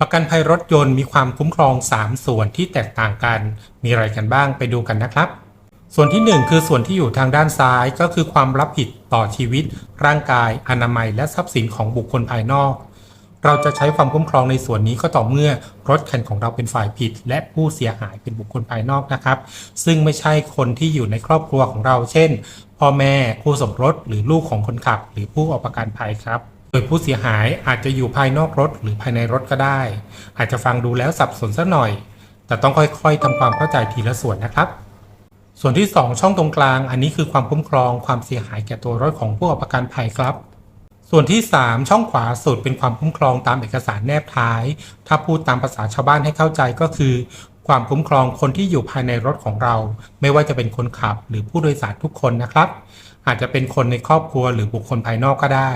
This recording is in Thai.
ประกันภัยรถยนต์มีความคุ้มครอง 3 ส่วนที่แตกต่างกัน มีอะไรกันบ้างไปดูกันนะครับ ส่วนที่ 1 คือส่วนที่อยู่ทางด้านซ้ายก็คือความรับผิดต่อชีวิต ร่างกาย อนามัย และทรัพย์สินของบุคคลภายนอก เราจะใช้ความคุ้มครองในส่วนนี้ก็ต่อเมื่อรถคันของเราเป็นฝ่ายผิด และผู้เสียหายเป็นบุคคลภายนอกนะครับ ซึ่งไม่ใช่คนที่อยู่ในครอบครัวของเรา เช่น พ่อแม่คู่สมรสหรือลูกของคนขับ หรือผู้เอาประกันภัยครับ ยผู้เสียหายอาจจะอยู่ภายนอกรถหรือภายในรถก็ได้ อาจจะฟังดูแล้วสับสนสักหน่อย แต่ต้องค่อยๆทำความเข้าใจทีละส่วนนะครับ ส่วนที่ 2 ช่องตรงกลาง อันนี้คือความคุ้มครองความเสียหายแก่ตัวรถของผู้เอาประกันภัยครับ ส่วนที่ 3 ช่องขวาสุดเป็นความคุ้มครองตามเอกสารแนบท้าย ถ้าพูดตามภาษาชาวบ้านให้เข้าใจก็คือ ความคุ้มครองคนที่อยู่ภายในรถของเรา ไม่ว่าจะเป็นคนขับหรือผู้โดยสารทุกคนนะครับ อาจจะเป็นคนในครอบครัวหรือบุคคลภายนอกก็ได้